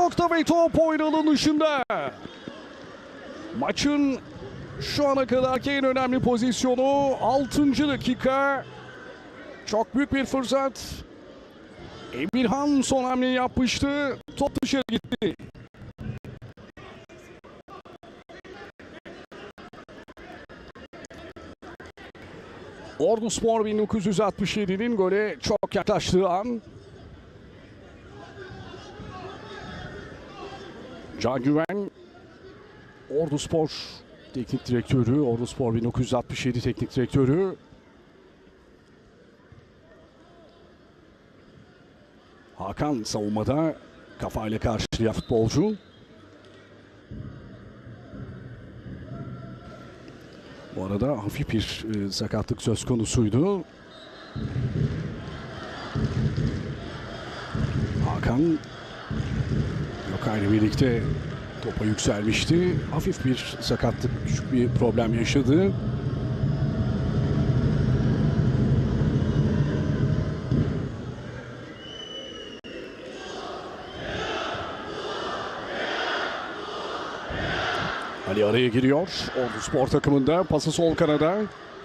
nokta ve top oynanın dışında. Maçın şu ana kadarki en önemli pozisyonu 6. dakika. Çok büyük bir fırsat. Emirhan son hamleyi yapmıştı. Top dışarı gitti. Ordu Spor 1967'nin gole çok yaklaştığı an. Can Güven, Ordu Spor Teknik Direktörü, Ordu Spor 1967 Teknik Direktörü. Hakan savunmada kafayla karşılayan futbolcu. Bu arada hafif bir e, sakatlık söz konusuydu. Hakan Yokay'la birlikte topa yükselmişti. Hafif bir sakatlık, küçük bir problem yaşadı. Ali araya giriyor. Ordu Spor takımında pası sol kanada.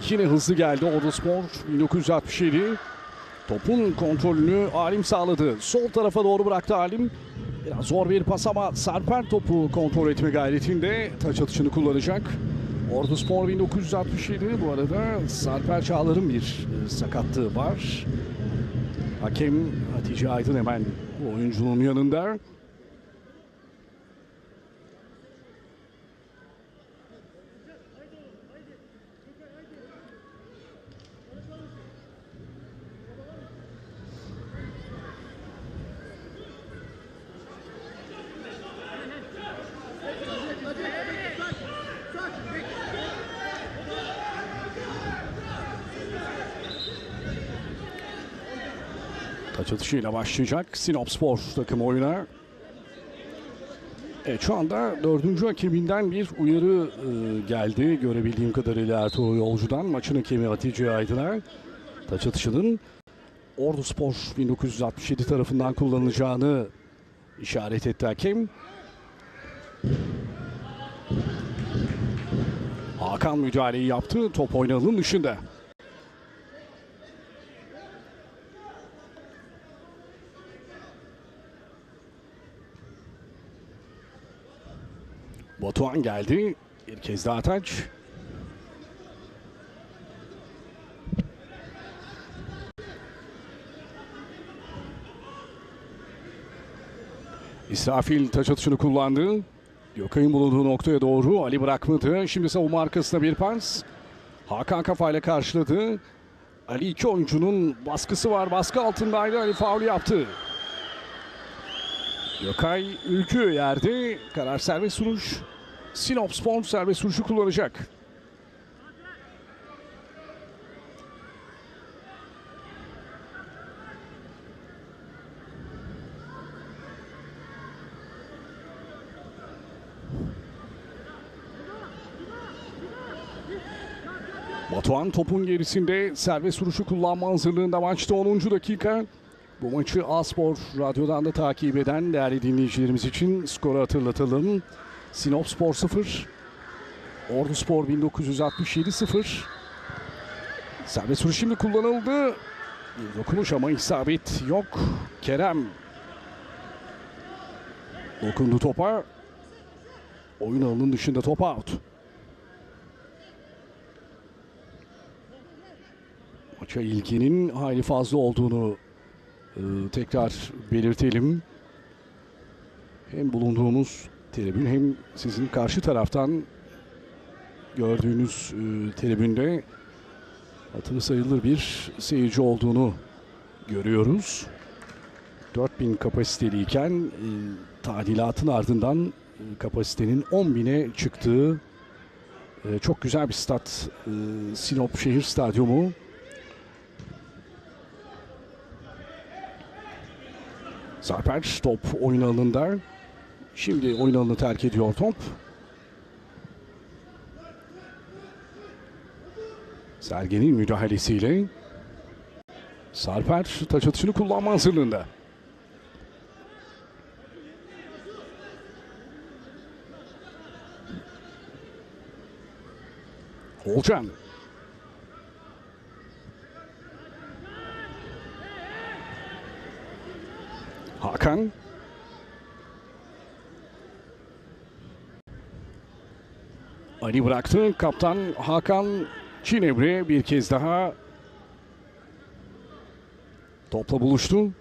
Yine hızlı geldi Ordu Spor 1967. Topun kontrolünü Alim sağladı. Sol tarafa doğru bıraktı Alim. Biraz zor bir pas ama Sarper topu kontrol etme gayretinde taç atışını kullanacak. Ordu Spor 1967 bu arada Sarper Çağlar'ın bir e, sakatlığı var. Hakem Hatice Aydın hemen oyuncunun yanında. Taç atışıyla başlayacak Sinop Spor takımı oyuna. Evet şu anda dördüncü hakeminden bir uyarı e, geldi. Görebildiğim kadarıyla Ertuğrul Yolcu'dan maçın hakemi Hatice Aydın'a taç atışının Ordu Spor 1967 tarafından kullanılacağını işaret etti hakem. Hakan müdahaleyi yaptı. Top oynanın dışında. Batuhan geldi. Bir kez daha taç. İsrafil taç atışını kullandı. Gökay'ın bulunduğu noktaya doğru Ali bırakmadı. Şimdi savunma arkasına bir pas. Hakan kafayla karşıladı. Ali iki oyuncunun baskısı var. Baskı altındaydı. Ali faul yaptı. Gökay Ülkü yerde. Karar serbest vuruş. Sinop Spor serbest vuruşu kullanacak. Batuhan topun gerisinde serbest vuruşu kullanma hazırlığında maçta 10. dakika. Bu maçı Aspor Radyo'dan da takip eden değerli dinleyicilerimiz için skoru hatırlatalım. Sinop Spor 0, Ordu Spor 1967 0. Serbest vuruş şimdi kullanıldı. Bir dokunuş ama isabet yok. Kerem dokundu topa. Oyun alanının dışında top out. Maça ilginin hayli fazla olduğunu e, tekrar belirtelim. Hem bulunduğumuz tribün hem sizin karşı taraftan gördüğünüz e, tribünde hatırı sayılır bir seyirci olduğunu görüyoruz. 4000 kapasiteliyken e, tadilatın ardından e, kapasitenin 10.000'e çıktığı e, çok güzel bir stat e, Sinop Şehir Stadyumu. Sarper top oyun alanında. Şimdi oyun alanını terk ediyor top. Sergen'in müdahalesiyle Sarper taç atışını kullanma hazırlığında. Olcan. Hakan. Ali bıraktı. Kaptan Hakan Çinebre bir kez daha topla buluştu.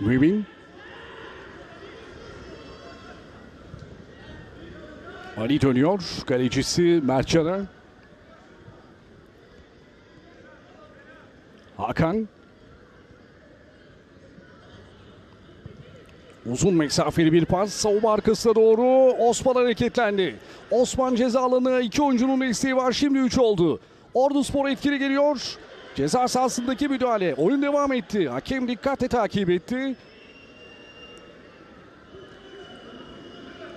Mümin. Ali dönüyor. Kalecisi Mertcan'a. Hakan. Uzun mesafeli bir pas. Savunma arkasına doğru Osman hareketlendi. Osman ceza alanı iki oyuncunun desteği var. Şimdi 3 oldu. Ordu Spor etkili geliyor. Ceza sahasındaki müdahale. Oyun devam etti. Hakem dikkatle takip etti.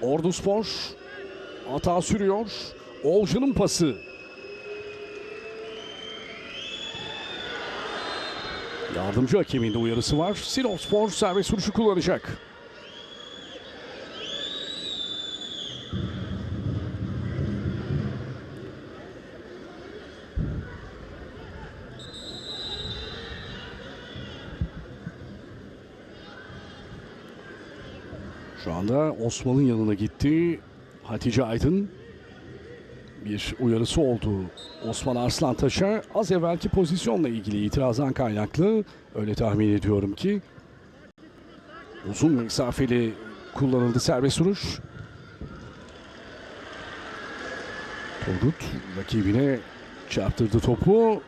Ordu Spor hata sürüyor. Olcan'ın pası. Yardımcı hakemin de uyarısı var. Sinop Spor serbest vuruşu kullanacak. Şu anda Osman'ın yanına gitti. Hatice Aydın bir uyarısı oldu Osman Arslantaş'a. Az evvelki pozisyonla ilgili itirazdan kaynaklı öyle tahmin ediyorum ki uzun mesafeli kullanıldı serbest vuruş. Turgut rakibine çarptırdı topu.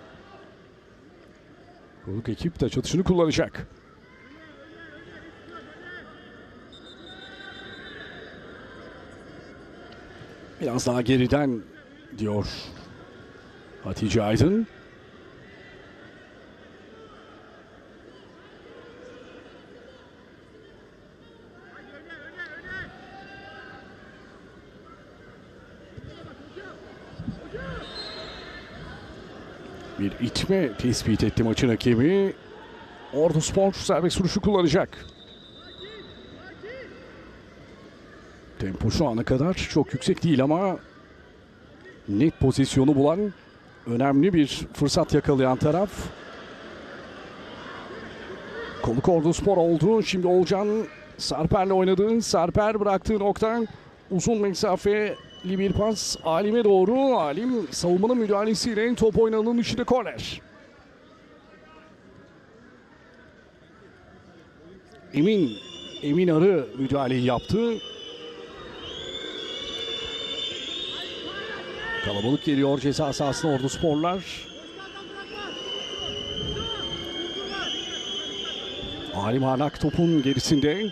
Konuk ekip de çatışını kullanacak. Biraz daha geriden diyor Hatice Aydın. Bir itme tespit etti maçın hakemi. Ordu Spor serbest vuruşu kullanacak. Tempo şu ana kadar çok yüksek değil ama net pozisyonu bulan önemli bir fırsat yakalayan taraf. Konuk Ordu Spor oldu. Şimdi Olcan Sarper'le oynadı. Sarper bıraktığı nokta uzun mesafeli bir pas Alim'e doğru. Alim savunmanın müdahalesiyle top oynanın içinde korner. Emin Emin Arı müdahaleyi yaptı. Kalabalık geliyor ceza sahasına Ordu Sporlar. Alim Anak topun gerisinde.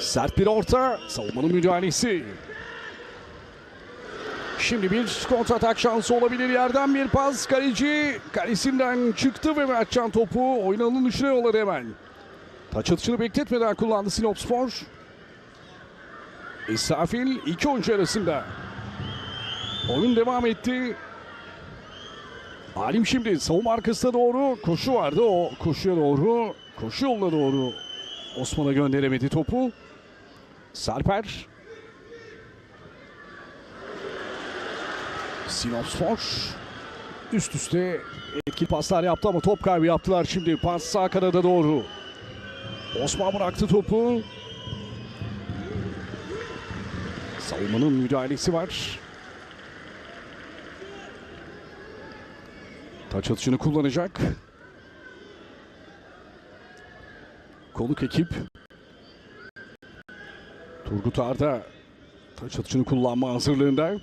Sert bir orta. Savunmanın müdahalesi. Şimdi bir kontratak şansı olabilir. Yerden bir pas. Kaleci kalesinden çıktı ve Mertcan topu oynanın dışına yolladı hemen. Taç atışını bekletmeden kullandı Sinop Spor. İsrafil iki oyuncu arasında. Oyun devam etti. Alim şimdi savunma arkasına doğru koşu vardı. O koşuya doğru, koşu yoluna doğru Osman'a gönderemedi topu. Sarper. Sinop Spor üst üste etkili paslar yaptı ama top kaybı yaptılar şimdi. Pas sağ kanada doğru. Osman bıraktı topu. Savunmanın müdahalesi var. Taç atışını kullanacak. Konuk ekip. Turgut Arda taç atışını kullanma hazırlığında.